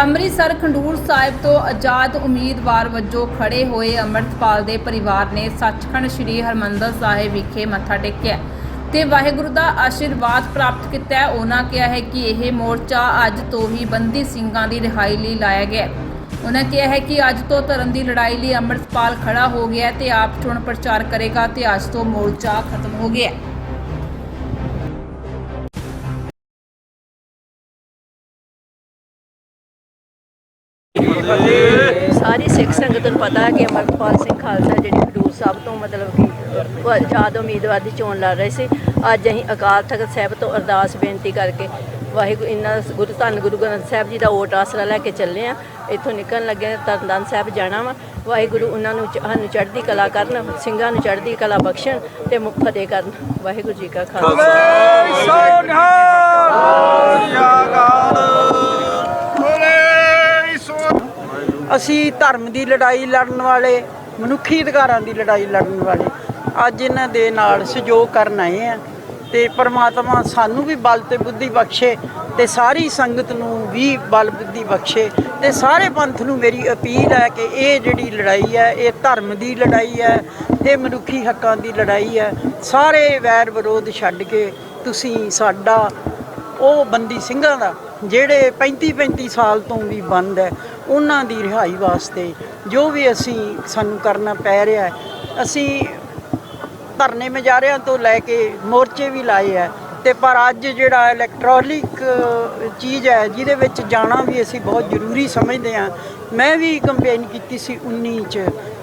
Amritsar Khadur Sahib ਤੋਂ ਆਜ਼ਾਦ ਉਮੀਦਵਾਰ ਵਜੋਂ ਖੜੇ ਹੋਏ ਅੰਮ੍ਰਿਤਪਾਲ ਦੇ ਪਰਿਵਾਰ ਨੇ ਸੱਚਖੰਡ ਸ੍ਰੀ ਹਰਮੰਦਰ ਸਾਹਿਬ ਵਿਖੇ ਮੱਥਾ ਟੇਕਿਆ ਤੇ ਵਾਹਿਗੁਰੂ ਦਾ ਆਸ਼ੀਰਵਾਦ ਪ੍ਰਾਪਤ ਕੀਤਾ। ਉਹਨਾਂ ਕਿਹਾ ਹੈ ਕਿ ਇਹ ਮੋਰਚਾ ਅੱਜ ਤੋਂ ਹੀ ਬੰਦੀ ਸਿੰਘਾਂ ਦੀ ਰਿਹਾਈ ਲਈ ਲਾਇਆ ਗਿਆ। ਉਹਨਾਂ ਕਿਹਾ ਹੈ ਕਿ ਅੱਜ ਤੋਂ ਧਰਮ ਦੀ ਲੜਾਈ ਲਈ ਅੰਮ੍ਰਿਤਪਾਲ ਖੜਾ ਹੋ ਗਿਆ ਹੈ ਤੇ ਆਪ ਚੋਣ ਪ੍ਰਚਾਰ ਕਰੇਗਾ ਤੇ ਅੱਜ ਤੋਂ ਮੋਰਚਾ ਖਤਮ ਹੋ ਗਿਆ। ਸਾਰੀ ਸਿੱਖ ਸੰਗਤ ਨੂੰ ਪਤਾ ਹੈ ਕਿ ਅਮਰਪਾਲ ਸਿੰਘ ਖਾਲਸਾ ਜਿਹੜੀ ਖਡੂਰ ਸਾਹਿਬ ਤੋਂ ਮਤਲਬ ਕਿ ਆਜ਼ਾਦ ਉਮੀਦਵਾਰ ਦੀ ਚੋਣ ਲੜ ਰਹੇ ਸੀ। ਅੱਜ ਅਸੀਂ ਅਕਾਲ ਤਖਤ ਸਾਹਿਬ ਤੋਂ ਅਰਦਾਸ ਬੇਨਤੀ ਕਰਕੇ ਵਾਹਿਗੁਰੂ ਇਹਨਾਂ ਗੁਰੂ ਧੰਨ ਗੁਰੂ ਗ੍ਰੰਥ ਸਾਹਿਬ ਜੀ ਦਾ ਓਟ ਆਸਰਾ ਲੈ ਕੇ ਚੱਲੇ ਆ ਇੱਥੋਂ ਨਿਕਲਣ ਲੱਗੇ ਤਰਨਤਾਰਨ ਸਾਹਿਬ ਜਾਣਾ ਵਾ। ਵਾਹਿਗੁਰੂ ਉਹਨਾਂ ਨੂੰ ਸਾਨੂੰ ਚੜ੍ਹਦੀ ਕਲਾ ਕਰਨ ਸਿੰਘਾਂ ਨੂੰ ਚੜ੍ਹਦੀ ਕਲਾ ਬਖਸ਼ਣ ਤੇ ਮੁਖ ਫਤਿਹ ਕਰਨ। ਵਾਹਿਗੁਰੂ ਜੀ ਕਾ ਖਾਲਸਾ। ਅਸੀਂ ਧਰਮ ਦੀ ਲੜਾਈ ਲੜਨ ਵਾਲੇ, ਮਨੁੱਖੀ ਅਧਿਕਾਰਾਂ ਦੀ ਲੜਾਈ ਲੜਨ ਵਾਲੇ ਅੱਜ ਇਹਨਾਂ ਦੇ ਨਾਲ ਸਹਿਯੋਗ ਕਰਨ ਆਏ ਆ ਤੇ ਪਰਮਾਤਮਾ ਸਾਨੂੰ ਵੀ ਬਲ ਤੇ ਬੁੱਧੀ ਬਖਸ਼ੇ ਤੇ ਸਾਰੀ ਸੰਗਤ ਨੂੰ ਵੀ ਬਲ ਬੁੱਧੀ ਬਖਸ਼ੇ ਤੇ ਸਾਰੇ ਪੰਥ ਨੂੰ ਮੇਰੀ ਅਪੀਲ ਹੈ ਕਿ ਇਹ ਜਿਹੜੀ ਲੜਾਈ ਹੈ, ਇਹ ਧਰਮ ਦੀ ਲੜਾਈ ਹੈ, ਇਹ ਮਨੁੱਖੀ ਹੱਕਾਂ ਦੀ ਲੜਾਈ ਹੈ, ਸਾਰੇ ਵੈਰ ਵਿਰੋਧ ਛੱਡ ਕੇ ਤੁਸੀਂ ਸਾਡਾ ਉਹ ਬੰਦੀ ਸਿੰਘਾਂ ਦਾ, ਜਿਹੜੇ 35 35 ਸਾਲ ਤੋਂ ਵੀ ਬੰਦ ਹੈ ਉਹਨਾਂ ਦੀ ਰਿਹਾਈ ਵਾਸਤੇ ਜੋ ਵੀ ਅਸੀਂ ਸਾਨੂੰ ਕਰਨਾ ਪੈ ਰਿਹਾ ਹੈ, ਅਸੀਂ ਧਰਨੇ ਮਜਾਰਿਆਂ ਤੋਂ ਲੈ ਕੇ ਮੋਰਚੇ ਵੀ ਲਾਏ ਹੈ ਤੇ ਪਰ ਅੱਜ ਜਿਹੜਾ ਇਲੈਕਟ੍ਰੋਨਿਕ ਚੀਜ਼ ਹੈ, ਜਿਹਦੇ ਵਿੱਚ ਜਾਣਾ ਵੀ ਅਸੀਂ ਬਹੁਤ ਜ਼ਰੂਰੀ ਸਮਝਦੇ ਹਾਂ। ਮੈਂ ਵੀ ਕੰਪੇਨ ਕੀਤੀ ਸੀ 19 ਚ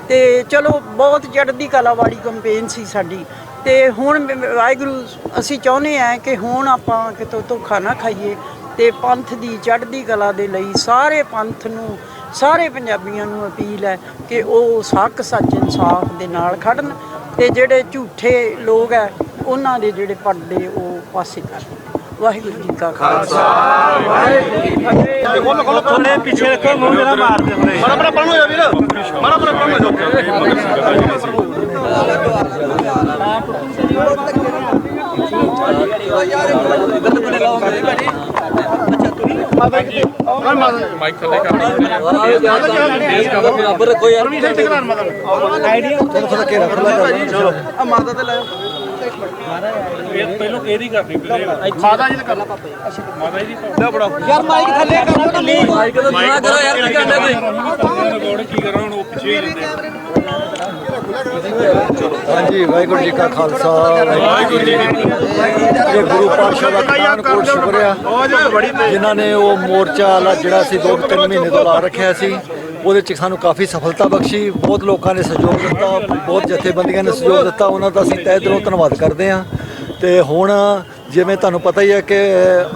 ਤੇ ਚਲੋ ਬਹੁਤ ਚੜ੍ਹਦੀ ਕਲਾ ਵਾਲੀ ਕੰਪੇਨ ਸੀ ਸਾਡੀ। ਤੇ ਹੁਣ ਵਾਹਿਗੁਰੂ, ਅਸੀਂ ਚਾਹੁੰਦੇ ਹਾਂ ਕਿ ਹੁਣ ਆਪਾਂ ਕਿਤੋਂ ਧੋਖਾ ਨਾ ਖਾਈਏ। ਤੇ ਪੰਥ ਦੀ ਚੜ੍ਹਦੀ ਕਲਾ ਦੇ ਲਈ ਸਾਰੇ ਪੰਥ ਨੂੰ ਸਾਰੇ ਪੰਜਾਬੀਆਂ ਨੂੰ ਅਪੀਲ ਹੈ ਕਿ ਉਹ ਸੱਕ ਸੱਚ ਇਨਸਾਫ ਦੇ ਨਾਲ ਖੜਨ ਤੇ ਜਿਹੜੇ ਝੂਠੇ ਲੋਕ ਹੈ ਉਹਨਾਂ ਦੇ ਜਿਹੜੇ ਪਰਦੇ ਉਹ ਪਾਸੇ ਕਰਨ ਵਾਹਿਗੁਰੂ ਜੀ ਕਾ ਖਾਲਸਾ। ਥੋੜੇ ਪਿੱਛੇ ਰੱਖੋ ਮੂੰਹ ਮੇਰਾ ਮਾਰਦੇ ਹੋਰੇ ਮਾੜਾ ਮਾੜਾ ਪੜ੍ਹੋ ਯਾਰ ਵੀਰ। ਮਾੜਾ ਮਾੜਾ ਪੜ੍ਹੋ ਮਾਈਕ ਥੱਲੇ ਕਰ ਪਰਮਿਸ਼ਨ ਤੇ ਕਰਾਂ ਮਾਤਾ ਪਹਿਲਾਂ ਕਿਹਦੀ ਕਰਨੀ ਪਹਿਲੇ ਮਾਤਾ ਜੀ ਤੇ ਕਰ ਲਾ ਮਾਤਾ ਜੀ ਦੀ ਲੈ ਬੜਾ ਯਾਰ ਮਾਈਕ ਥੱਲੇ ਕਰ ਕੱਲੀ ਮਾਈਕ ਤਾਂ ਨਾ ਕਰੋ ਯਾਰ ਕੀ ਕਰਨਾ ਤੁਸੀਂ ਕੀ ਕਰਾਂ ਹੁਣ ਉਹ ਪਿੱਛੇ ਹੀ ਰਹਿੰਦੇ ਹਾਂਜੀ, ਵਾਹਿਗੁਰੂ ਜੀ ਕਾ ਖਾਲਸਾ, ਵਾਹਿਗੁਰੂ ਜੀ ਇਹ ਗੁਰੂ ਪਾਤਸ਼ਾਹ ਦਾ ਖਾਨ ਕੋਟ ਸ਼ੁਕਰਿਆ। ਜਿਨ੍ਹਾਂ ਨੇ ਉਹ ਮੋਰਚਾ ਲਾ ਜਿਹੜਾ ਸੀ, ਦੋ ਕੁ ਤਿੰਨ ਮਹੀਨੇ ਤੋਂ ਲਾ ਰੱਖਿਆ ਸੀ, ਉਹਦੇ ਚ ਸਾਨੂੰ ਕਾਫੀ ਸਫਲਤਾ ਬਖਸ਼ੀ। ਬਹੁਤ ਲੋਕਾਂ ਨੇ ਸਹਿਯੋਗ ਦਿੱਤਾ, ਬਹੁਤ ਜਥੇਬੰਦੀਆਂ ਨੇ ਸਹਿਯੋਗ ਦਿੱਤਾ। ਉਹਨਾਂ ਦਾ ਅਸੀਂ ਤਹਿ ਦਿਲੋਂ ਧੰਨਵਾਦ ਕਰਦੇ ਹਾਂ। ਤੇ ਹੁਣ ਜਿਵੇਂ ਤੁਹਾਨੂੰ ਪਤਾ ਹੀ ਹੈ ਕਿ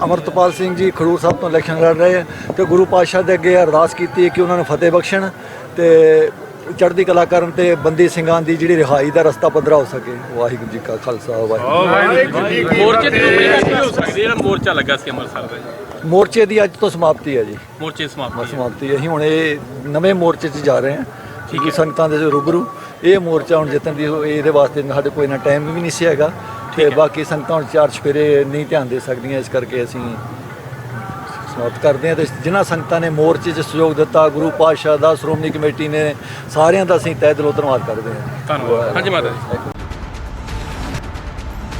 ਅਮਰਤਪਾਲ ਸਿੰਘ ਜੀ ਖਡੂਰ ਸਾਹਿਬ ਤੋਂ ਇਲੈਕਸ਼ਨ ਲੜ ਰਹੇ ਹੈ। ਤੇ ਗੁਰੂ ਪਾਤਸ਼ਾਹ ਦੇ ਅੱਗੇ ਅਰਦਾਸ ਕੀਤੀ ਕਿ ਉਹਨਾਂ ਨੂੰ ਫਤਿਹ ਬਖਸ਼ਣ। ਤੇ ਚੜ੍ਹਦੀ ਕਲਾ ਕਰਨ ਤੇ ਬੰਦੀ ਸਿੰਘਾਂ ਦੀ ਜਿਹੜੀ ਰਿਹਾਈ ਦਾ ਰਸਤਾ ਪੱਧਰਾ ਹੋ ਸਕੇ। ਵਾਹਿਗੁਰੂ ਜੀ ਕਾ ਖਾਲਸਾ ਵਾਹਿਗੁਰੂ ਮੋਰਚੇ ਦੀ ਰੂਪਰੇਖਾ ਕੀ ਹੋ ਸਕਦੀ ਹੈ? ਜਿਹੜਾ ਮੋਰਚਾ ਲੱਗਾ ਸੀ ਅੰਮ੍ਰਿਤਸਰ ਦਾ ਜੀ? ਮੋਰਚੇ ਦੀ ਅੱਜ ਤੋਂ ਸਮਾਪਤੀ ਹੈ ਜੀ। ਮੋਰਚੇ ਸਮਾਪਤੀ ਹੈ। ਸਮਾਪਤੀ ਅਸੀਂ ਹੁਣ ਇਹ ਨਵੇਂ ਮੋਰਚੇ 'ਚ ਜਾ ਰਹੇ ਹਾਂ। ਠੀਕ ਹੈ। ਸੰਗਤਾਂ ਦੇ ਰੂਬਰੂ ਇਹ ਮੋਰਚਾ ਹੁਣ ਜਿੱਤਣ ਦੀ ਇਹਦੇ ਵਾਸਤੇ ਸਾਡੇ ਕੋਲ ਇੰਨਾ ਟਾਈਮ ਵੀ ਨਹੀਂ ਸੀ ਹੈਗਾ। ਤੇ ਬਾਕੀ ਸੰਗਤਾਂ ਹੁਣ ਚਾਰ ਚਫੇਰੇ ਨਹੀਂ ਧਿਆਨ ਦੇ ਸਕਦੀਆਂ। ਇਸ ਕਰਕੇ ਅਸੀਂ ਸਮਾਪਤ ਕਰਦੇ ਹਾਂ ਤੇ ਜਿਨ੍ਹਾਂ ਸੰਗਤਾਂ ਨੇ ਮੋਰਚੇ 'ਚ ਸਹਿਯੋਗ ਦਿੱਤਾ ਗੁਰੂ ਪਾਤਸ਼ਾਹ ਦਾ ਸ਼੍ਰੋਮਣੀ ਕਮੇਟੀ ਨੇ ਸਾਰਿਆਂ ਦਾ ਅਸੀਂ ਤਹਿ ਦਿਲੋਂ ਧੰਨਵਾਦ ਕਰਦੇ ਹਾਂ। ਧੰਨਵਾਦ। ਹਾਂਜੀ ਮਾਤਾ ਜੀ।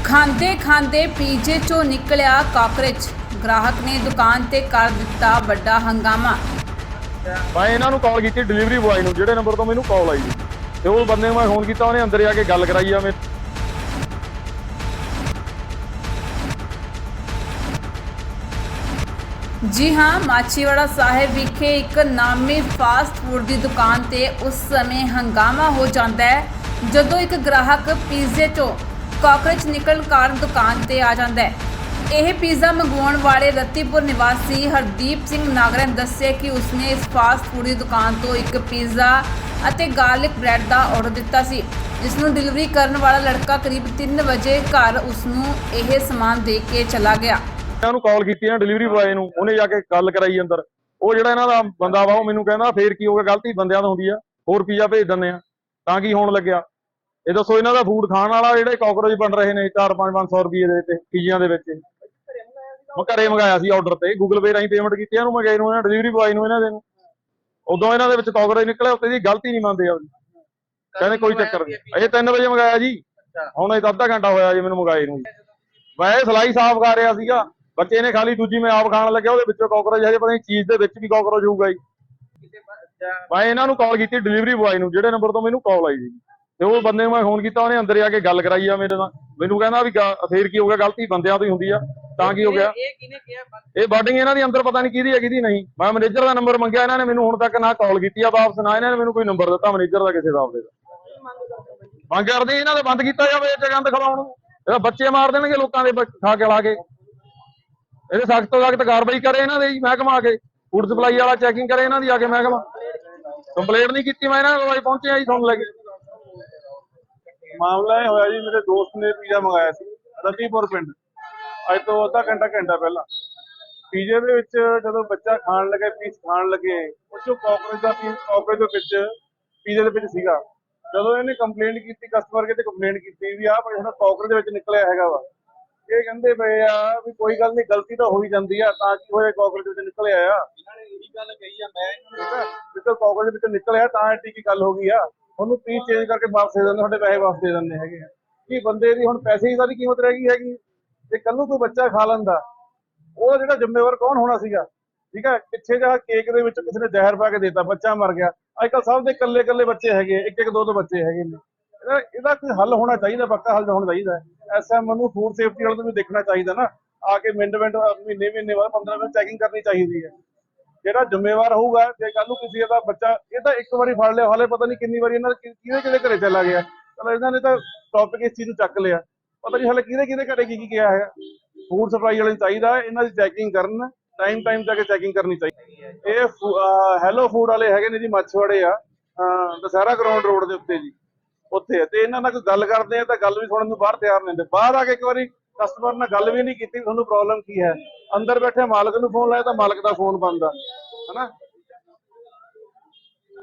ਖਾਂਦੇ ਖਾਂਦੇ ਪੀਜੇ ਚੋਂ ਨਿਕਲਿਆ ਕਾਕਰੋਚ। ਗ੍ਰਾਹਕ ਨੇ ਦੁਕਾਨ ਤੇ ਕਰ ਦਿੱਤਾ ਵੱਡਾ ਹੰਗਾਮਾ। ਮੈਂ ਇਹਨਾਂ ਨੂੰ ਕਾਲ ਕੀਤੀ ਡਿਲੀਵਰੀ ਬੁਆਏ ਨੂੰ ਜਿਹੜੇ ਨੰਬਰ ਤੋਂ ਮੈਨੂੰ ਕਾਲ ਆਈ ਸੀ। ਤੇ ਉਹ ਬੰਦੇ ਨੂੰ ਮੈਂ ਫੋਨ ਕੀਤਾ ਉਹਨੇ ਅੰਦਰ ਆ ਕੇ ਗੱਲ ਕਰਾਈ ਆ ਮੈਂ ਜੀ ਹਾਂ ਮਾਚੀਵਾੜਾ ਸਾਹਿਬ ਵਿਖੇ ਇੱਕ ਨਾਮੀ ਫਾਸਟ ਫੂਡ ਦੀ ਦੁਕਾਨ ਤੇ ਉਸ ਸਮੇਂ ਹੰਗਾਮਾ ਹੋ ਜਾਂਦਾ ਹੈ, ਜਦੋਂ ਇੱਕ ਗ੍ਰਾਹਕ ਪੀਜ਼ੇ ਤੋਂ ਕਾਕਰੋਚ ਨਿਕਲਣ ਕਾਰਨ ਦੁਕਾਨ ਤੇ ਆ ਜਾਂਦਾ ਹੈ। ਇਹ ਪੀਜ਼ਾ ਮੰਗਵਾਉਣ ਵਾਲੇ ਰਤੀਪੁਰ ਨਿਵਾਸੀ ਹਰਦੀਪ ਸਿੰਘ ਨਾਗਰਾ ਨੇ ਦੱਸਿਆ ਕਿ ਉਸਨੇ ਇਸ ਫਾਸਟ ਫੂਡ ਦੀ ਦੁਕਾਨ ਤੋਂ ਇੱਕ ਪੀਜ਼ਾ ਅਤੇ ਗਾਰਲਿਕ ਬ੍ਰੈਡ ਦਾ ਆਰਡਰ ਦਿੱਤਾ ਸੀ, ਜਿਸ ਨੂੰ ਡਿਲੀਵਰੀ ਕਰਨ ਵਾਲਾ ਲੜਕਾ ਕਰੀਬ 3 ਵਜੇ ਘਰ ਉਸ ਨੂੰ ਇਹ ਸਮਾਨ ਦੇ ਕੇ ਚਲਾ ਗਿਆ। ਇਹਨਾਂ ਨੂੰ ਕਾਲ ਕੀਤੀ ਨਾ ਡਿਲੀਵਰੀ ਬੁਆਏ ਨੂੰ ਉਹਨੇ ਜਾ ਕੇ ਗੱਲ ਕਰਾਈ ਅੰਦਰ। ਉਹ ਜਿਹੜਾ ਇਹਨਾਂ ਦਾ ਬੰਦਾ ਵਾ ਉਹ ਮੈਨੂੰ ਕਹਿੰਦਾ ਫੇਰ ਕੀ ਹੋ ਗਿਆ ਗਲਤੀ ਬੰਦਿਆਂ ਤੋਂ ਹੁੰਦੀ ਆ ਹੋਰ ਪੀਜ਼ਾ ਭੇਜ ਦਿੰਦੇ ਆ ਤਾਂ ਕੀ ਹੋਣ ਲੱਗਿਆ? ਇਹ ਦੱਸੋ ਇਹਨਾਂ ਦਾ ਫੂਡ ਖਾਣ ਵਾਲਾ ਜਿਹੜੇ ਕਾਕਰੋਚ ਬਣ ਰਹੇ ਨੇ 4-5-500 ਰੁਪਏ ਦੇ ਤੇ ਪੀਜ਼ਿਆਂ ਦੇ ਵਿੱਚ। ਮੈਂ ਘਰੇ ਮੰਗਾਇਆ ਸੀ ਆਰਡਰ ਤੇ ਗੂਗਲ ਪੇ ਰਾਹੀਂ ਪੇਮੈਂਟ ਕੀਤੀ ਇਹਨੂੰ ਮੈਂ ਗਏ ਨੂੰ ਇਹਨਾਂ ਡਿਲੀਵਰੀ ਬੁਆਏ ਨੂੰ ਇਹਨਾਂ ਦੇ ਨੂੰ। ਉਦੋਂ ਇਹਨਾਂ ਦੇ ਵਿੱਚ ਕਾਕਰੋਚ ਨਿਕਲਿਆ ਉੱਤੇ ਦੀ ਗਲਤੀ ਨਹੀਂ ਮੰਨਦੇ ਆ ਕਹਿੰਦੇ ਕੋਈ ਚੱਕਰ ਨਹੀਂ। ਅਜੇ 3 ਵਜੇ ਮੰਗਾਇਆ ਜੀ। ਹੁਣ ਇਹ ਤਾਂ ਅੱਧਾ ਘੰਟਾ ਹੋਇਆ ਜੀ ਮੈਨੂੰ ਮੰਗਾਏ ਨੂੰ। ਮੈਂ ਸਲਾਈ ਸਾਫ਼ ਕਰ ਰਿਹਾ ਸੀਗਾ। ਬੱਚੇ ਨੇ ਖਾਲੀ ਦੂਜੀ ਮੈਂ ਆਪ ਖਾਣ ਲੱਗਿਆ ਉਹਦੇ ਵਿੱਚੋਂ ਕਾਕਰੋਚ ਹਜੇ ਪਤਾ ਨਹੀਂ ਚੀਜ਼ ਦੇ ਵਿੱਚ ਵੀ ਕਾਕਰੋਚ ਹੋਊਗਾ ਜੀ। ਮੈਂ ਇਹਨਾਂ ਨੂੰ ਕਾਲ ਕੀਤੀ ਡਿਲੀਵਰੀ ਬੁਆਏ ਨੂੰ ਜਿਹੜੇ ਨੰਬਰ ਤੋਂ ਮੈਨੂੰ ਕਾਲ ਆਈ ਸੀ। ਤੇ ਉਹ ਬੰਦੇ ਨੂੰ ਮੈਂ ਫੋਨ ਕੀਤਾ ਉਹਨੇ ਅੰਦਰ ਆ ਕੇ ਗੱਲ ਕਰਾਈ ਆ ਮੇਰੇ ਨਾਲ। ਮੈਨੂੰ ਕਹਿੰਦਾ ਵੀ ਫੇਰ ਕੀ ਹੋ ਗਿਆ ਗਲਤੀ ਬੰਦਿਆਂ ਤੋਂ ਹੀ ਹੁੰਦੀ ਆ ਤਾਂ ਕੀ ਹੋ ਗਿਆ। ਇਹ ਬਾਡਿੰਗ ਇਹਨਾਂ ਦੀ ਅੰਦਰ ਪਤਾ ਨਹੀਂ ਕਿਹਦੀ ਹੈ ਕਿਹਦੀ ਨਹੀਂ। ਮੈਂ ਮੈਨੇਜਰ ਦਾ ਨੰਬਰ ਮੰਗਿਆ ਇਹਨਾਂ ਨੇ ਮੈਨੂੰ ਹੁਣ ਤੱਕ ਨਾ ਕਾਲ ਕੀਤੀ ਆ ਵਾਪਸ ਨਾ ਇਹਨਾਂ ਨੇ ਮੈਨੂੰ ਕੋਈ ਨੰਬਰ ਦਿੱਤਾ ਮੈਨੇਜਰ ਦਾ ਕਿਸੇ ਦਾ ਆਪਦੇ ਦਾ। ਮੰਗ ਕਰਦੇ ਇਹਨਾਂ ਦਾ ਬੰਦ ਕੀਤਾ ਜਾਵੇ ਇਹ ਜਗ੍ਹਾ ਦਿਖਾਉਣ ਨੂੰ। ਬੱਚੇ ਮਾਰ ਦੇਣਗੇ ਲੋਕਾਂ ਦੇ ਖਾ ਕੇ ਲਾ ਕੇ। ਇਹਦੇ ਸਖਤ ਤੋਂ ਸਖਤ ਕਾਰਵਾਈ ਕਰੇ ਇਹਨਾਂ ਦੇ ਜੀ ਮਹਿਕਮਾ ਆ ਕੇ। ਫੂਡ ਸਪਲਾਈ ਵਾਲਾ ਚੈਕਿੰਗ ਕਰੇ ਇਹਨਾਂ ਦੀ ਆ ਕੇ ਮਹਿਕਮਾ। ਕੰਪਲੇਂਟ ਨਹੀਂ ਕੀਤੀ ਮੈਂ ਇਹਨਾਂ ਕੋਲ ਪਹੁੰਚਿਆ ਜੀ ਤੁਹਾਨੂੰ ਲੈ ਕੇ। ਮਾਮਲਾ ਇਹ ਹੋਇਆ ਜੀ, ਮੇਰੇ ਦੋਸਤ ਨੇ ਪੀਜ਼ਾ ਮੰਗਾਇਆ ਸੀ ਰਤੀਪੁਰ ਪਿੰਡ। ਅੱਜ ਤੋਂ ਅੱਧਾ ਘੰਟਾ ਘੰਟਾ ਪਹਿਲਾਂ। ਪੀਜ਼ੇ ਦੇ ਵਿੱਚ ਜਦੋਂ ਬੱਚਾ ਖਾਣ ਲੱਗੇ ਪੀਸ ਖਾਣ ਲੱਗੇ ਉਹ ਚੋਂ ਕਾਕਰੋਚ ਦਾ ਪੀਸ ਕਾਕਰੋਚ ਦੇ ਵਿੱਚ, ਪੀਜ਼ੇ ਦੇ ਵਿੱਚ ਸੀਗਾ। ਜਦੋਂ ਇਹਨੇ ਕੰਪਲੇਂਟ ਕੀਤੀ ਕਸਟਮਰ ਕੇ ਤੇ ਕੰਪਲੇਂਟ ਕੀਤੀ ਵੀ ਆਹ ਭਾਈ ਸਾਡਾ ਕਾਕਰੋਚ ਦੇ ਵਿੱਚ ਨਿਕਲਿਆ ਹੈਗਾ ਵਾ। ਇਹ ਕਹਿੰਦੇ ਪਏ ਆ ਵੀ ਕੋਈ ਗੱਲ ਨਹੀਂ ਗਲਤੀ ਤਾਂ ਹੋ ਹੀ ਜਾਂਦੀ ਆ ਤਾਂ ਕੀ ਹੋਇਆ ਕਾਕਰੋਚ ਵਿੱਚ ਨਿਕਲਿਆ ਆ? ਇਹਨਾਂ ਨੇ ਇਹੀ ਗੱਲ ਕਹੀ ਆ ਮੈਂ ਜਦੋਂ ਕਾਕਰੋਚ ਵਿੱਚ ਨਿਕਲਿਆ ਤਾਂ ਐਡੀ ਕੀ ਗੱਲ ਹੋ ਗਈ ਆ? ਉਹਨੂੰ ਪੀਸ ਚੇਂਜ ਕਰਕੇ ਵਾਪਸ ਦੇ ਦਿੰਦੇ ਤੁਹਾਡੇ ਪੈਸੇ ਵਾਪਸ ਦੇ ਦਿੰਦੇ ਹੈਗੇ ਆ। ਕੀ ਬੰਦੇ ਦੀ ਹੁਣ ਪੈਸੇ ਦੀ ਸਾਰੀ ਕੀਮਤ ਰਹਿ ਗਈ ਹੈਗੀ? ਤੇ ਕੱਲ ਨੂੰ ਕੋਈ ਬੱਚਾ ਖਾ ਲੈਂਦਾ ਉਹਦਾ ਜਿਹੜਾ ਜ਼ਿੰਮੇਵਾਰ ਕੌਣ ਹੋਣਾ ਸੀਗਾ? ਠੀਕ ਹੈ ਪਿੱਛੇ ਜਿਹੜਾ ਕੇਕ ਦੇ ਵਿੱਚ ਕਿਸੇ ਨੇ ਜ਼ਹਿਰ ਪਾ ਕੇ ਦੇਤਾ ਬੱਚਾ ਮਰ ਗਿਆ। ਅੱਜ ਕੱਲ ਸਭ ਦੇ ਇਕੱਲੇ ਇਕੱਲੇ ਬੱਚੇ ਹੈਗੇ ਇੱਕ ਇੱਕ ਦੋ ਦੋ ਬੱਚੇ ਹੈਗੇ ਨੇ। ਇਹਦਾ ਇਹਦਾ ਕੋਈ ਹੱਲ ਹੋਣਾ ਚਾਹੀਦਾ, ਪੱਕਾ ਹੱਲ ਹੋਣਾ ਚਾਹੀਦਾ ਐਸਐਮ ਨੂੰ ਫੂਡ ਸੇਫਟੀ ਵਾਲੇ ਨੂੰ ਵੀ ਦੇਖਣਾ ਚਾਹੀਦਾ ਨਾ। ਆ ਕੇ ਮਿੰਟ ਮਿੰਟ, ਮਹੀਨੇ ਮਹੀਨੇ ਬਾਅਦ 15 ਮਿੰਟ ਚੈਕਿੰਗ ਕਰਨੀ ਚਾਹੀਦੀ ਹੈ। ਜਿਹੜਾ ਜ਼ਿੰਮੇਵਾਰ ਹੋਊਗਾ, ਜੇ ਕੱਲ ਨੂੰ ਕਿਸੇ ਦਾ ਬੱਚਾ, ਇਹ ਤਾਂ ਇੱਕ ਵਾਰੀ ਫੜ ਲਿਆ, ਹਾਲੇ ਪਤਾ ਨਹੀਂ ਕਿੰਨੀ ਵਾਰੀ ਇਹਨਾਂ ਕਿਹਦੇ ਕਿਹਦੇ ਘਰੇ ਚਲਾ ਗਿਆ। ਚਲੋ ਇਹਨਾਂ ਨੇ ਤਾਂ ਟੌਪਿਕ ਇਸ ਚੀਜ਼ ਨੂੰ ਚੱਕ ਲਿਆ। ਪਤਾ ਨਹੀਂ ਹਾਲੇ ਕਿਹਦੇ ਕਿਹਦੇ ਘਰੇ ਕੀ ਕੀ ਗਿਆ ਹੈਗਾ ਫੂਡ ਸਪਲਾਈ ਵਾਲੇ ਨੂੰ ਚਾਹੀਦਾ, ਇਹਨਾਂ ਦੀ ਚੈਕਿੰਗ ਕਰਨ ਟਾਈਮ ਟਾਈਮ ਤੱਕ ਚੈਕਿੰਗ ਕਰਨੀ ਚਾਹੀਦੀ ਇਹ ਹੈਲੋ ਫੂਡ ਵਾਲੇ ਹੈਗੇ ਨੇ ਜੀ, ਮੱਛਵਾੜੇ ਆ। ਅਹ ਦਸਹਿਰਾ ਗਰਾਊਂਡ ਰੋਡ ਦੇ ਉੱਤੇ ਜੀ। ਉੱਥੇ ਤੇ ਇਹਨਾਂ ਨਾਲ ਕੋਈ ਗੱਲ ਕਰਦੇ ਆ ਤਾਂ ਗੱਲ ਵੀ ਸੁਣਨ ਨੂੰ ਬਾਹਰ ਤਿਆਰ ਨਹੀਂ ਹੁੰਦੇ। ਬਾਹਰ ਆ ਕੇ ਇੱਕ ਵਾਰੀ ਕਸਟਮਰ ਨਾਲ ਗੱਲ ਵੀ ਨਹੀਂ ਕੀਤੀ ਤੁਹਾਨੂੰ ਪ੍ਰੋਬਲਮ ਕੀ ਹੈ? ਅੰਦਰ ਬੈਠੇ ਮਾਲਕ ਨੂੰ ਫੋਨ ਲਾਇਆ ਤਾਂ ਮਾਲਕ ਦਾ ਫੋਨ ਬੰਦ ਆ। ਹਨਾ?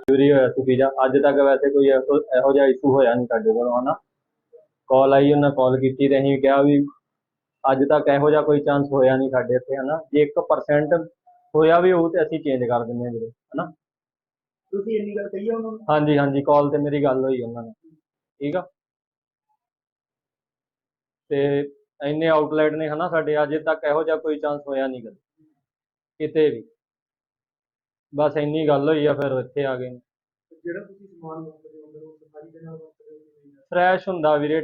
ਚੋਰੀ ਹੋਇਆ ਸੀ ਪੀਜ਼ਾ। ਅੱਜ ਤੱਕ ਵੈਸੇ ਕੋਈ ਇਹੋ ਜਿਹਾ ਇਸ਼ੂ ਹੋਇਆ ਨਹੀਂ ਸਾਡੇ ਕੋਲ ਹਨਾ? ਕਾਲ ਆਈ ਉਹਨਾਂ ਕਾਲ ਕੀਤੀ ਤੇ ਅਸੀਂ ਕਿਹਾ ਵੀ ਅੱਜ ਤੱਕ ਇਹੋ ਜਿਹਾ ਕੋਈ ਚਾਂਸ ਹੋਇਆ ਨਹੀਂ ਸਾਡੇ ਇੱਥੇ ਹਨਾ? ਜੇ 1% ਹੋਇਆ ਵੀ ਹੋਊ ਤੇ ਅਸੀਂ ਚੇਂਜ ਕਰ ਦਿੰਦੇ ਹਾਂ ਵੀਰੇ ਹਨਾ? ਤੁਸੀਂ ਇੰਨੀ ਗੱਲ ਕਹੀ ਉਹਨਾਂ ਨੂੰ? ਹਾਂਜੀ ਹਾਂਜੀ ਕਾਲ ਤੇ ਮੇਰੀ ਗੱਲ ਹੋਈ ਉਹਨਾਂ ਨਾਲ। ਠੀਕ ਆ? ਤੇ ਇੰਨੇ ਆਊਟਲੈਟ ਨੇ ਹਨਾ ਸਾਡੇ ਅਜੇ ਤੱਕ ਇਹੋ ਜਿਹਾ ਕੋਈ ਚਾਂਸ ਹੋਇਆ ਨਹੀਂ ਗਾ ਕਿਤੇ ਵੀ। ਬਸ ਇੰਨੀ ਗੱਲ ਹੋਈ ਆ ਫਿਰ ਇੱਥੇ ਆ ਗਏ ਜਿਹੜਾ ਤੁਸੀਂ ਸਮਾਨ ਮੰਗਦੇ ਹੋ ਅੰਦਰ ਉਹ ਸਫ਼ਾਈ ਦੇ ਨਾਲ ਵਰਤਦੇ ਹੋ ਕਿ ਨਹੀਂ? ਫਰੈਸ਼ ਹੁੰਦਾ ਵੀਰੇ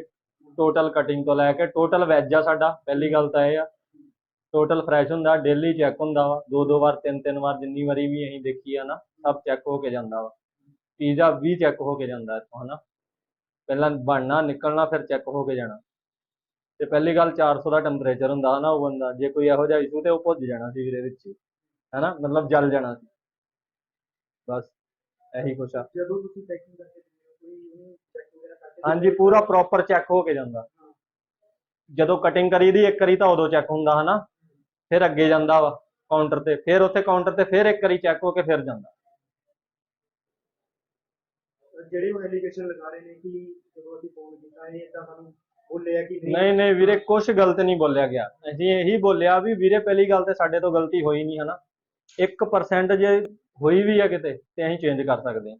ਟੋਟਲ ਕਟਿੰਗ ਤੋਂ ਲੈ ਕੇ ਟੋਟਲ ਵੈਜ ਆ ਸਾਡਾ ਪਹਿਲੀ ਗੱਲ ਤਾਂ ਇਹ ਆ। ਟੋਟਲ ਫਰੈਸ਼ ਹੁੰਦਾ ਡੇਲੀ ਚੈੱਕ ਹੁੰਦਾ ਵਾ। ਦੋ ਦੋ ਵਾਰ ਤਿੰਨ ਤਿੰਨ ਵਾਰ ਜਿੰਨੀ ਵਾਰੀ ਵੀ ਅਸੀਂ ਦੇਖੀ ਆ ਨਾ ਸਭ ਚੈੱਕ ਹੋ ਕੇ ਜਾਂਦਾ ਵਾ। ਪੀਜ਼ਾ ਵੀ ਚੈੱਕ ਹੋ ਕੇ ਜਾਂਦਾ ਇੱਥੋਂ ਹਨਾ। ਪਹਿਲਾਂ ਬਣਨਾ ਨਿਕਲਣਾ ਫਿਰ ਚੈੱਕ ਹੋ ਕੇ ਜਾਣਾ। ਤੇ ਪਹਿਲੀ ਗੱਲ 400 ਦਾ ਟੈਂਪਰੇਚਰ ਹੁੰਦਾ ਨਾ ਉਹ ਬੰਦਾ ਜੇ ਕੋਈ ਇਹੋ ਜਿਹਾ ਇਸ਼ੂ ਤੇ ਉਹ ਭੁੱਜ ਜਾਣਾ ਸੀ ਵੀਰੇ ਵਿੱਚ ਹਨਾ ਮਤਲਬ ਜਲ ਜਾਣਾ ਸੀ। ਬਸ ਇਹੀ ਕੁਛ ਆ। ਜਦੋਂ ਤੁਸੀਂ ਪੈਕਿੰਗ ਕਰਕੇ ਕੋਈ ਚੈੱਕ ਵਗੈਰਾ ਕਰਕੇ ਹਾਂਜੀ ਪੂਰਾ ਪ੍ਰੋਪਰ ਚੈੱਕ ਹੋ ਕੇ ਜਾਂਦਾ। ਜਦੋਂ ਕਟਿੰਗ ਕਰੀਦੀ ਇੱਕ ਵਾਰੀ ਤਾਂ ਉਦੋਂ ਚੈੱਕ ਹੁੰਦਾ ਹਨਾ। ਫਿਰ ਅੱਗੇ ਜਾਂਦਾ ਵਾ ਕਾਊਂਟਰ ਤੇ ਫਿਰ ਉੱਥੇ ਕਾਊਂਟਰ ਤੇ ਫਿਰ ਇੱਕ ਵਾਰੀ ਚੈੱਕ ਹੋ ਕੇ ਫਿਰ ਜਾਂਦਾ। ਜਿਹੜੇ ਉਹ ਐਲੀਗੇਸ਼ਨ ਲਗਾ ਰਹੇ ਨੇ ਕਿ ਜਦੋਂ ਅਸੀਂ ਫੋਨ ਕੀਤਾ ਇਹ ਤਾਂ ਸਾਨੂੰ ਬੋਲਿਆ ਕਿ ਨਹੀਂ। ਨਹੀਂ ਨਹੀਂ ਵੀਰੇ ਕੁਝ ਗਲਤ ਨਹੀਂ ਬੋਲਿਆ ਗਿਆ। ਅਸੀਂ ਇਹੀ ਬੋਲਿਆ ਵੀ ਵੀਰੇ ਪਹਿਲੀ ਗੱਲ ਤੇ ਸਾਡੇ ਤੋਂ ਗਲਤੀ ਹੋਈ ਨਹੀਂ ਹਨਾ? 1% ਜੇ ਹੋਈ ਵੀ ਆ ਕਿਤੇ ਤੇ ਅਸੀਂ ਚੇਂਜ ਕਰ ਸਕਦੇ ਹਾਂ।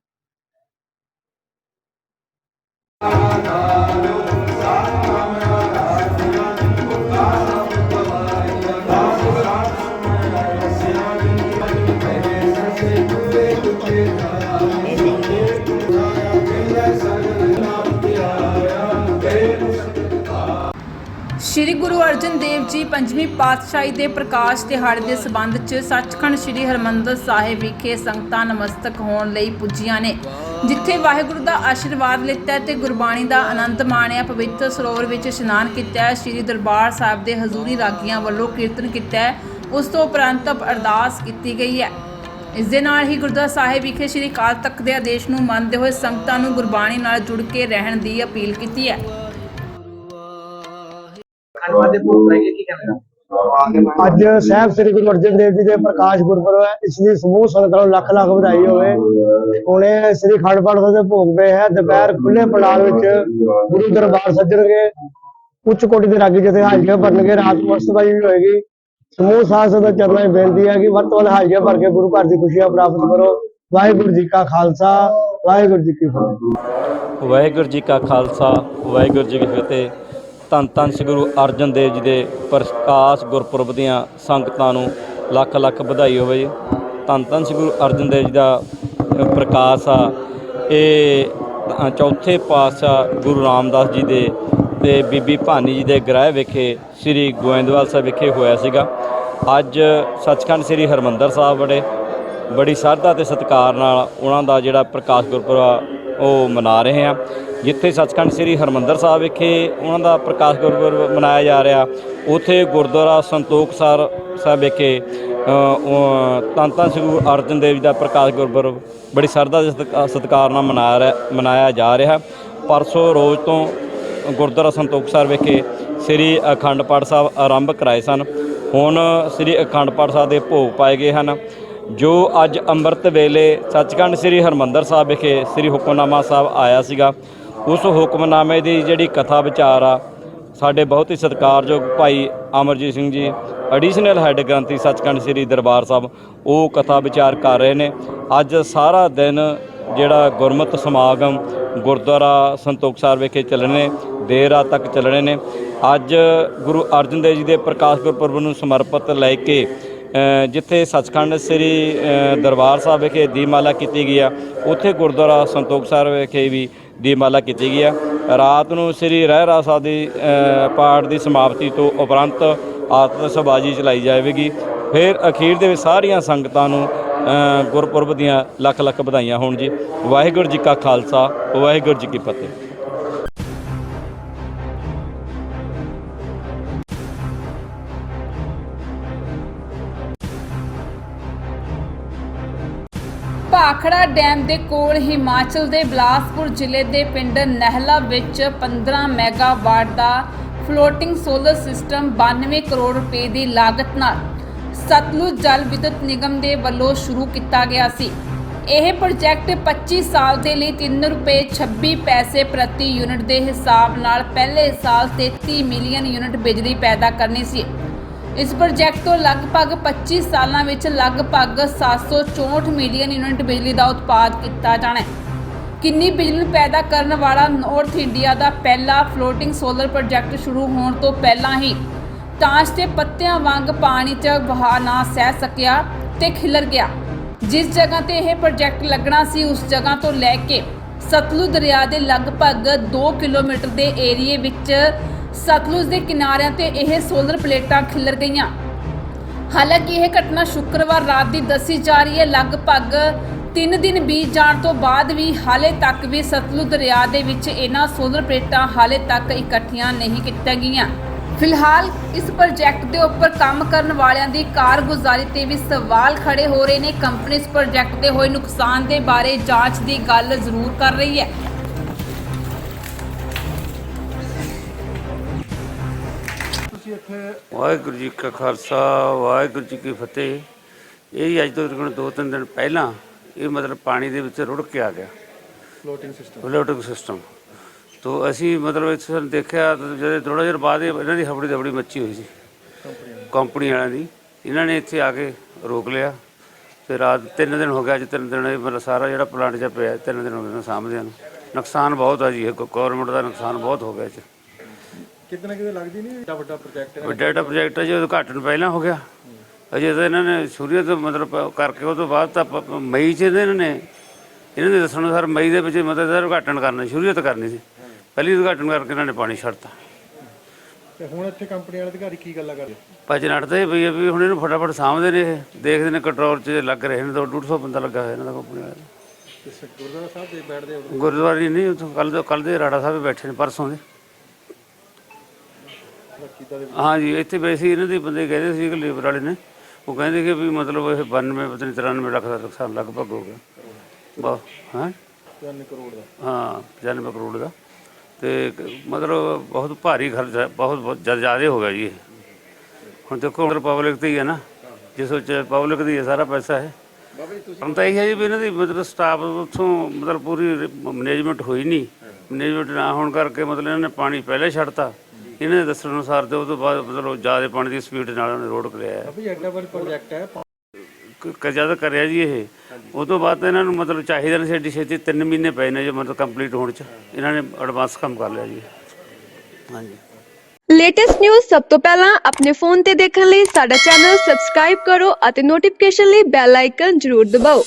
ਗੁਰੂ ਅਰਜਨ ਦੇਵ ਜੀ ਪੰਜਵੀਂ ਪਾਤਸ਼ਾਹੀ ਦੇ ਪ੍ਰਕਾਸ਼ ਦਿਹਾੜੇ ਦੇ ਸਬੰਧ 'ਚ ਸੱਚਖੰਡ ਸ਼੍ਰੀ ਹਰਮੰਦਰ ਸਾਹਿਬ ਵਿਖੇ ਸੰਗਤਾਂ ਨਮਸਤਕ ਹੋਣ ਲਈ ਪੁੱਜੀਆਂ ਨੇ, ਜਿੱਥੇ ਵਾਹਿਗੁਰੂ ਦਾ ਆਸ਼ੀਰਵਾਦ ਲਿੱਤਾ ਤੇ ਗੁਰਬਾਣੀ ਦਾ ਆਨੰਦ ਮਾਣਿਆ, ਪਵਿੱਤਰ ਸਰੋਵਰ ਵਿੱਚ ਇਸ਼ਨਾਨ ਕੀਤਾ, ਸ਼੍ਰੀ ਦਰਬਾਰ ਸਾਹਿਬ ਦੇ ਹਜ਼ੂਰੀ ਰਾਗੀਆਂ ਵੱਲੋਂ ਕੀਰਤਨ ਕੀਤਾ, ਉਸ ਤੋਂ ਉਪਰੰਤ ਅਰਦਾਸ ਕੀਤੀ ਗਈ ਹੈ। ਇਸ ਦੇ ਨਾਲ ਹੀ ਗੁਰਦੁਆਰਾ ਸਾਹਿਬ ਵਿਖੇ ਸ੍ਰੀ ਅਕਾਲ ਤਖਤ ਦੇ ਆਦੇਸ਼ ਨੂੰ ਮੰਨਦੇ ਹੋਏ ਸੰਗਤਾਂ ਨੂੰ ਗੁਰਬਾਣੀ ਨਾਲ ਜੁੜ ਕੇ ਰਹਿਣ ਦੀ ਅਪੀਲ ਕੀਤੀ ਹੈ। ਅੱਜ ਸਾਹਿਬ ਸ੍ਰੀ ਗੁਰੂ ਅਰਜਨ ਦੇਵ ਜੀ ਦੇ ਪ੍ਰਕਾਸ਼ ਗੁਰਪੁਰਬ ਹੈ ਇਸ ਲਈ ਸਮੂਹ ਸੰਗਤਾਂ ਨੂੰ ਲੱਖ ਲੱਖ ਵਧਾਈ ਹੋਵੇ। ਹੁਣੇ ਸ੍ਰੀ ਖੰਡ ਪਾਠ ਦੇ ਭੋਗ ਪਏ ਹੈ ਦੁਪਹਿਰ ਖੁੱਲੇ ਪੰਡਾਲ ਵਿੱਚ ਗੁਰੂ ਦਰਬਾਰ ਸੱਜਣਗੇ। ਉੱਚ ਕੋਟੀ ਦੇ ਰਾਗੀ ਜਿੱਥੇ ਹਾਜ਼ਰੀਆਂ ਭਰਨਗੇ ਰਾਤ ਨੂੰ ਅਸਤਬਾਜੀ ਵੀ ਹੋਏਗੀ। ਸਮੂਹ ਸਾਧ ਸੰਗਤ ਦੇ ਚਰਨਾਂ 'ਚ ਬੇਨਤੀ ਹੈ ਕਿ ਵੱਧ ਤੋਂ ਵੱਧ ਹਾਜ਼ਰੀਆਂ ਭਰ ਕੇ ਗੁਰੂ ਘਰ ਦੀ ਖੁਸ਼ੀਆਂ ਪ੍ਰਾਪਤ ਕਰੋ। ਵਾਹਿਗੁਰੂ ਜੀ ਕਾ ਖਾਲਸਾ ਵਾਹਿਗੁਰੂ ਜੀ ਕੀ ਫਤਿਹ। ਵਾਹਿਗੁਰੂ ਜੀ ਕਾ ਖਾਲਸਾ ਵਾਹਿਗੁਰੂ ਜੀ ਕੀ ਫਤਿਹ। ਧੰਨ ਧੰਨ ਸ੍ਰੀ ਗੁਰੂ ਅਰਜਨ ਦੇਵ ਜੀ ਦੇ ਪ੍ਰਕਾਸ਼ ਗੁਰਪੁਰਬ ਦੀਆਂ ਸੰਗਤਾਂ ਨੂੰ ਲੱਖ ਲੱਖ ਵਧਾਈ ਹੋਵੇ ਜੀ। ਧੰਨ ਧੰਨ ਸ੍ਰੀ ਗੁਰੂ ਅਰਜਨ ਦੇਵ ਜੀ ਦਾ ਪ੍ਰਕਾਸ਼ ਆ। ਇਹ ਚੌਥੇ ਪਾਤਸ਼ਾਹ ਗੁਰੂ ਰਾਮਦਾਸ ਜੀ ਦੇ ਤੇ ਬੀਬੀ ਭਾਨੀ ਜੀ ਦੇ ਗ੍ਰਹਿ ਵਿਖੇ ਸ੍ਰੀ ਗੋਇੰਦਵਾਲ ਸਾਹਿਬ ਵਿਖੇ ਹੋਇਆ ਸੀਗਾ। ਅੱਜ ਸੱਚਖੰਡ ਸ੍ਰੀ ਹਰਮੰਦਰ ਸਾਹਿਬ ਬੜੇ ਬੜੀ ਸ਼ਰਧਾ ਤੇ ਸਤਿਕਾਰ ਨਾਲ ਉਹਨਾਂ ਦਾ ਜਿਹੜਾ ਪ੍ਰਕਾਸ਼ ਗੁਰਪੁਰਬ ਆ, ਉਹ ਮਨਾ ਰਹੇ ਆ। ਜਿੱਥੇ ਸੱਚਖੰਡ ਸ੍ਰੀ ਹਰਮੰਦਰ ਸਾਹਿਬ ਵਿਖੇ ਉਹਨਾਂ ਦਾ ਪ੍ਰਕਾਸ਼ ਗੁਰਪੁਰਬ ਮਨਾਇਆ ਜਾ ਰਿਹਾ ਉਥੇ ਗੁਰਦੁਆਰਾ ਸੰਤੋਖ ਸਰ ਸਾਹਿਬ ਵਿਖੇ ਅ, ਉਹ ਧੰਨ ਧੰਨ ਸ੍ਰੀ ਗੁਰੂ ਅਰਜਨ ਦੇਵ ਜੀ ਦਾ ਪ੍ਰਕਾਸ਼ ਗੁਰਪੁਰਬ ਬੜੀ ਸ਼ਰਧਾ ਦੇ ਸਤਿਕਾ- ਸਤਿਕਾਰ ਨਾਲ ਮਨਾਇਆ ਰਿਹਾ- ਮਨਾਇਆ ਜਾ ਰਿਹਾ। ਪਰਸੋਂ ਰੋਜ਼ ਤੋਂ ਗੁਰਦੁਆਰਾ ਸੰਤੋਖ ਸਰ ਵਿਖੇ ਸ੍ਰੀ ਅਖੰਡ ਪਾਠ ਸਾਹਿਬ ਆਰੰਭ ਕਰਾਏ ਸਨ। ਹੁਣ ਸ੍ਰੀ ਅਖੰਡ ਪਾਠ ਸਾਹਿਬ ਦੇ ਭੋਗ ਪਾਏ ਗਏ ਹਨ। ਜੋ ਅੱਜ ਅੰਮ੍ਰਿਤ ਵੇਲੇ ਸੱਚਖੰਡ ਸ੍ਰੀ ਹਰਮੰਦਰ ਸਾਹਿਬ ਵਿਖੇ ਸ੍ਰੀ ਹੁਕਮਨਾਮਾ ਸਾਹਿਬ ਆਇਆ ਸੀਗਾ, ਉਸ ਹੁਕਮਨਾਮੇ ਦੀ ਜਿਹੜੀ ਕਥਾ ਵਿਚਾਰ ਆ, ਸਾਡੇ ਬਹੁਤ ਹੀ ਸਤਿਕਾਰਯੋਗ ਭਾਈ ਅਮਰਜੀਤ ਸਿੰਘ ਜੀ ਐਡੀਸ਼ਨਲ ਹੈੱਡ ਗ੍ਰੰਥੀ ਸੱਚਖੰਡ ਸ੍ਰੀ ਦਰਬਾਰ ਸਾਹਿਬ, ਉਹ ਕਥਾ ਵਿਚਾਰ ਕਰ ਰਹੇ ਨੇ। ਅੱਜ ਸਾਰਾ ਦਿਨ ਜਿਹੜਾ ਗੁਰਮਤ ਸਮਾਗਮ ਗੁਰਦੁਆਰਾ ਸੰਤੋਖ ਸਾਹਿਬ ਵਿਖੇ ਚੱਲਣੇ ਦੇਰ ਰਾਤ ਤੱਕ ਚੱਲਣੇ ਨੇ। ਅੱਜ ਗੁਰੂ ਅਰਜਨ ਦੇਵ ਜੀ ਦੇ ਪ੍ਰਕਾਸ਼ ਗੁਰਪੁਰਬ ਨੂੰ ਸਮਰਪਿਤ ਲੈ ਕੇ ਜਿੱਥੇ ਸੱਚਖੰਡ ਸ੍ਰੀ ਦਰਬਾਰ ਸਾਹਿਬ ਵਿਖੇ ਦੀਪਮਾਲਾ ਕੀਤੀ ਗਈ ਆ, ਉੱਥੇ ਗੁਰਦੁਆਰਾ ਸੰਤੋਖ ਸਾਹਿਬ ਵਿਖੇ ਵੀ ਦੀਪਮਾਲਾ ਕੀਤੀ ਗਈ ਆ। ਰਾਤ ਨੂੰ ਸ੍ਰੀ ਰਹਿਰਾ ਸਾਹਿਬ ਦੀ ਪਾਠ ਦੀ ਸਮਾਪਤੀ ਤੋਂ ਉਪਰੰਤ ਆਤਿਸ਼ਬਾਜ਼ੀ ਚਲਾਈ ਜਾਵੇਗੀ। ਫਿਰ ਅਖੀਰ ਦੇ ਵਿੱਚ ਸਾਰੀਆਂ ਸੰਗਤਾਂ ਨੂੰ ਗੁਰਪੁਰਬ ਦੀਆਂ ਲੱਖ ਲੱਖ ਵਧਾਈਆਂ ਹੋਣ ਜੀ। ਵਾਹਿਗੁਰੂ ਜੀ ਕਾ ਖਾਲਸਾ, ਵਾਹਿਗੁਰੂ ਜੀ ਕੀ ਫਤਿਹ। ਭਾਖੜਾ ਡੈਮ ਦੇ ਕੋਲ ਹਿਮਾਚਲ ਦੇ ਬਿਲਾਸਪੁਰ ਜ਼ਿਲ੍ਹੇ ਦੇ ਪਿੰਡ ਨਹਿਲਾ ਵਿੱਚ 15 ਮੈਗਾਵਾਟ ਦਾ ਫਲੋਟਿੰਗ ਸੋਲਰ ਸਿਸਟਮ 92 ਕਰੋੜ ਰੁਪਏ ਦੀ ਲਾਗਤ ਨਾਲ ਸਤਲੁਜ ਜਲ ਵਿਦਯੁਤ ਨਿਗਮ ਦੇ ਵੱਲੋਂ ਸ਼ੁਰੂ ਕੀਤਾ ਗਿਆ ਸੀ। ਇਹ ਪ੍ਰੋਜੈਕਟ 25 ਸਾਲ ਦੇ ਲਈ 3 ਰੁਪਏ 26 ਪੈਸੇ ਪ੍ਰਤੀ ਯੂਨਿਟ ਦੇ ਹਿਸਾਬ ਨਾਲ ਪਹਿਲੇ ਸਾਲ 33 ਮਿਲੀਅਨ ਯੂਨਿਟ ਬਿਜਲੀ ਪੈਦਾ ਕਰਨੀ ਸੀ। ਇਸ ਪ੍ਰੋਜੈਕਟ ਤੋਂ ਲਗਭਗ 25 ਸਾਲਾਂ ਵਿੱਚ ਲਗਭਗ 764 ਮਿਲੀਅਨ ਯੂਨਿਟ ਬਿਜਲੀ ਦਾ ਉਤਪਾਦ ਕੀਤਾ ਜਾਣਾ ਹੈ। ਕਿੰਨੀ ਬਿਜਲੀ ਪੈਦਾ ਕਰਨ ਵਾਲਾ ਨਾਰਥ ਇੰਡੀਆ ਦਾ ਪਹਿਲਾ ਫਲੋਟਿੰਗ ਸੋਲਰ ਪ੍ਰੋਜੈਕਟ ਸ਼ੁਰੂ ਹੋਣ ਤੋਂ ਪਹਿਲਾਂ ਹੀ ਤਾਸ਼ ਦੇ ਪੱਤਿਆਂ ਵਾਂਗ ਪਾਣੀ 'ਚ ਵਹਾ ਨਾ ਸਹਿ ਸਕਿਆ ਤੇ ਖਿਲਰ ਗਿਆ। ਜਿਸ ਜਗ੍ਹਾ ਤੇ ਇਹ ਪ੍ਰੋਜੈਕਟ ਲੱਗਣਾ ਸੀ, ਉਸ ਜਗ੍ਹਾ ਤੋਂ ਲੈ ਕੇ ਸਤਲੁਜ ਦਰਿਆ ਦੇ ਲਗਭਗ 2 ਕਿਲੋਮੀਟਰ ਦੇ ਏਰੀਏ ਵਿੱਚ ਸਤਲੁਜ ਦੇ ਕਿਨਾਰਿਆਂ ਤੇ ਇਹ ਸੋਲਰ ਪਲੇਟਾਂ ਖਿਲਰ ਗਈਆਂ। ਹਾਲਾਂਕਿ ਇਹ ਘਟਨਾ ਸ਼ੁੱਕਰਵਾਰ ਰਾਤ ਦੀ ਦੱਸੀ ਜਾ ਰਹੀ ਹੈ, ਲਗਭਗ 3 ਦਿਨ ਬੀਤ ਜਾਣ ਤੋਂ ਬਾਅਦ ਵੀ ਹਾਲੇ ਤੱਕ ਵੀ ਸਤਲੁਜ ਦਰਿਆ ਦੇ ਵਿੱਚ ਇਹਨਾਂ ਸੋਲਰ ਪਲੇਟਾਂ ਹਾਲੇ ਤੱਕ ਇਕੱਠੀਆਂ ਨਹੀਂ ਕੀਤੀਆਂ ਗਈਆਂ। ਫਿਲਹਾਲ ਇਸ ਪ੍ਰੋਜੈਕਟ ਦੇ ਉੱਪਰ ਕੰਮ ਕਰਨ ਵਾਲਿਆਂ ਦੀ ਕਾਰਗੁਜ਼ਾਰੀ ਤੇ ਵੀ ਸਵਾਲ ਖੜੇ ਹੋ ਰਹੇ ਨੇ। ਕੰਪਨੀ ਇਸ ਪ੍ਰੋਜੈਕਟ ਦੇ ਹੋਏ ਨੁਕਸਾਨ ਦੇ ਬਾਰੇ ਜਾਂਚ ਦੀ ਗੱਲ ਜ਼ਰੂਰ ਕਰ ਰਹੀ ਹੈ। ਵਾਹਿਗੁਰੂ ਜੀ ਕਾ ਖਾਲਸਾ ਵਾਹਿਗੁਰੂ ਜੀ ਕੀ ਫਤਿਹ। ਇਹ ਹੀ ਅੱਜ ਤੋਂ ਤਕਰੀਬਨ ਦੋ ਤਿੰਨ ਦਿਨ ਪਹਿਲਾਂ ਇਹ ਮਤਲਬ ਪਾਣੀ ਦੇ ਵਿੱਚ ਰੁੜ ਕੇ ਆ ਗਿਆ। ਫਲੋਟਿੰਗ ਸਿਸਟਮ ਫਲੋਟਿੰਗ ਸਿਸਟਮ ਤੋਂ ਅਸੀਂ ਮਤਲਬ ਇੱਥੇ ਸਾਨੂੰ ਦੇਖਿਆ ਜਦੋਂ ਥੋੜਾ ਜਿਹਾ ਬਾਅਦ ਇਹ- ਇਹਨਾਂ ਦੀ ਹਬੜੀ ਦਬੜੀ ਮੱਚੀ ਹੋਈ ਸੀ। ਕੰਪਨੀ ਵਾਲਿਆਂ ਦੀ। ਇਹਨਾਂ ਨੇ ਇੱਥੇ ਆ ਕੇ ਰੋਕ ਲਿਆ। ਤੇ ਰਾਤ ਤਿੰਨ ਦਿਨ ਹੋ ਗਿਆ ਅੱਜ ਤਿੰਨ ਦਿਨ ਇਹ ਮਤਲਬ ਸਾਰਾ ਜਿਹੜਾ ਪਲਾਂਟ ਜਿਹਾ ਪਿਆ ਤਿੰਨ ਦਿਨ ਹੋ ਗਏ ਨੇ ਸਾਂਭਦਿਆਂ ਨੂੰ। ਨੁਕਸਾਨ ਬਹੁਤ ਆ ਜੀ ਇਹ ਗਵਰਨਮੈਂਟ ਦਾ ਨੁਕਸਾਨ ਬਹੁਤ ਹੋ ਗਿਆ 'ਚ ਕਿਤੇ ਨਾ ਕਿਤੇ ਲੱਗਦੀ ਨਹੀਂ ਏਡਾ ਵੱਡਾ ਪ੍ਰੋਜੈਕਟ ਵੱਡਾ ਜਿਹੜਾ ਪ੍ਰੋਜੈਕਟ ਹੈ ਜੀ ਉਦਘਾਟਨ ਪਹਿਲਾਂ ਹੋ ਗਿਆ। ਅਜੇ ਤਾਂ ਇਹਨਾਂ ਨੇ ਸ਼ੁਰੂਆਤ ਮਤਲਬ ਕਰਕੇ ਉਹ ਤੋਂ ਬਾਅਦ ਤਾਂ ਮਈ 'ਚ ਇਹਨਾਂ ਨੇ ਇਹਨਾਂ ਦੇ ਦੱਸਣ ਅਨੁਸਾਰ ਮਈ ਦੇ ਵਿੱਚ ਮਤਲਬ ਇਹਦਾ ਉਦਘਾਟਨ ਕਰਨਾ ਸ਼ੁਰੂਆਤ ਕਰਨੀ ਸੀ। ਪਹਿਲੀ ਉਦਘਾਟਨ ਕਰਕੇ ਇਹਨਾਂ ਨੇ ਪਾਣੀ ਛੱਡਤਾ। ਤੇ ਹੁਣ ਇੱਥੇ ਕੰਪਨੀ ਵਾਲੇ ਅਧਿਕਾਰੀ ਕੀ ਗੱਲਾਂ ਕਰਦੇ? ਭੱਜ ਨੱਠਦੇ ਪਈ ਆ ਵੀ ਹੁਣ ਇਹਨੂੰ ਫਟਾਫਟ ਸਾਂਭਦੇ ਨੇ ਇਹ। ਦੇਖਦੇ ਨੇ ਕੰਟਰੋਲ 'ਚ ਲੱਗ ਰਹੇ ਨੇ ਤਾਂ 150 ਬੰਦਾ ਲੱਗਾ ਹੋਇਆ ਇਹਨਾਂ ਦਾ ਕੰਪਨੀ ਵਾਲਾ ਤੇ ਸ- ਗੁਰਦੁਆਰਾ ਸਾਹਿਬ ਦੇ ਬੈਠਦੇ ਹੋ ਗੁਰਦੁਆਰੇ ਨਹੀਂ ਉੱਥੋਂ ਕੱਲ ਦੇ ਕੱਲ ਦੇ ਰਾੜਾ ਸਾਹਿਬ ਬੈਠੇ ਨੇ ਪਰਸੋਂ ਦੇ। ਕਿਦਾਂ ਦੇ ਹਾਂ ਜੀ ਇੱਥੇ ਵੈਸੇ ਹੀ ਇਹਨਾਂ ਦੇ ਬੰਦੇ ਕਹਿੰਦੇ ਸੀ ਕਿ ਲੇਬਰ ਵਾਲੇ ਨੇ। ਉਹ ਕਹਿੰਦੇ ਕਿ ਵੀ ਮਤਲਬ ਇਹ 92 ਪਤਾ ਨਹੀਂ 93 ਲੱਖ ਦਾ ਨੁਕਸਾਨ ਲਗਭਗ ਹੋ ਗਿਆ। ਬਾ ਹਾਂ? 95 ਕਰੋੜ ਦਾ। ਹਾਂ 95 ਕਰੋੜ ਦਾ। ਤੇ ਮਤਲਬ ਬਹੁਤ ਭਾਰੀ ਖਰਚਾ ਬਹੁਤ ਬਹੁਤ ਜ਼ਿਆਦਾ ਹੋ ਗਿਆ ਜੀ ਇਹ। ਹੁਣ ਦੇਖੋ ਪਬਲਿਕ ਤੇ ਹੀ ਹੈ ਨਾ। ਜਿਸ ਵਿੱਚ ਪਬਲਿਕ ਦੀ ਹੈ ਸਾਰਾ ਪੈਸਾ ਹੈ। ਹੁਣ ਤਾਂ ਇਹ ਹੈ ਜੀ ਵੀ ਇਹਨਾਂ ਦੀ ਮਤਲਬ ਸਟਾਫ ਉੱਥੋਂ ਮਤਲਬ ਪੂਰੀ ਮੈਨੇਜਮੈਂਟ ਹੋਈ ਨਹੀਂ। ਮੈਨੇਜਮੈਂਟ ਨਾ ਹੋਣ ਕਰਕੇ ਮਤਲਬ ਇਹਨਾਂ ਨੇ ਪਾਣੀ ਪਹਿਲੇ ਛੱਡਤਾ। ਇਹਨਾਂ ਦੇ ਦੱਸਣ ਅਨੁਸਾਰ ਤੇ ਉਹ ਤੋਂ ਬਾਅਦ ਮਤਲਬ ਜ਼ਿਆਦਾ ਪਾਣੀ ਦੀ ਸਪੀਡ ਨਾਲ ਉਹਨੇ ਰੋਡ ਕਰਿਆ ਹੈ ਵੀ ਐਡਾ ਵੱਡਾ ਪ੍ਰੋਜੈਕਟ ਹੈ। ਕ- ਜਦ ਕਰਿਆ ਜੀ ਇਹ ਉਹ ਤੋਂ ਬਾਅਦ ਤਾਂ ਇਹਨਾਂ ਨੂੰ ਮਤਲਬ ਚਾਹੀਦਾ ਨਹੀਂ ਛੇਤੀ ਛੇਤੀ 3 ਮਹੀਨੇ ਪਏ ਨੇ ਜੇ ਮਤਲਬ ਕੰਪਲੀਟ ਹੋਣ ਚ। ਇਹਨਾਂ ਨੇ ਐਡਵਾਂਸ ਕੰਮ ਕਰ ਲਿਆ ਜੀ। ਹਾਂਜੀ। ਲੇਟੈਸਟ ਨਿਊਜ਼ ਸਭ ਤੋਂ ਪਹਿਲਾਂ ਆਪਣੇ ਫੋਨ ਤੇ ਦੇਖਣ ਲਈ ਸਾਡਾ ਚੈਨਲ ਸਬਸਕ੍ਰਾਈਬ ਕਰੋ ਅਤੇ ਨੋਟੀਫਿਕੇਸ਼ਨ ਲਈ ਬੈਲ ਆਈਕਨ ਜ਼ਰੂਰ ਦਬਾਓ।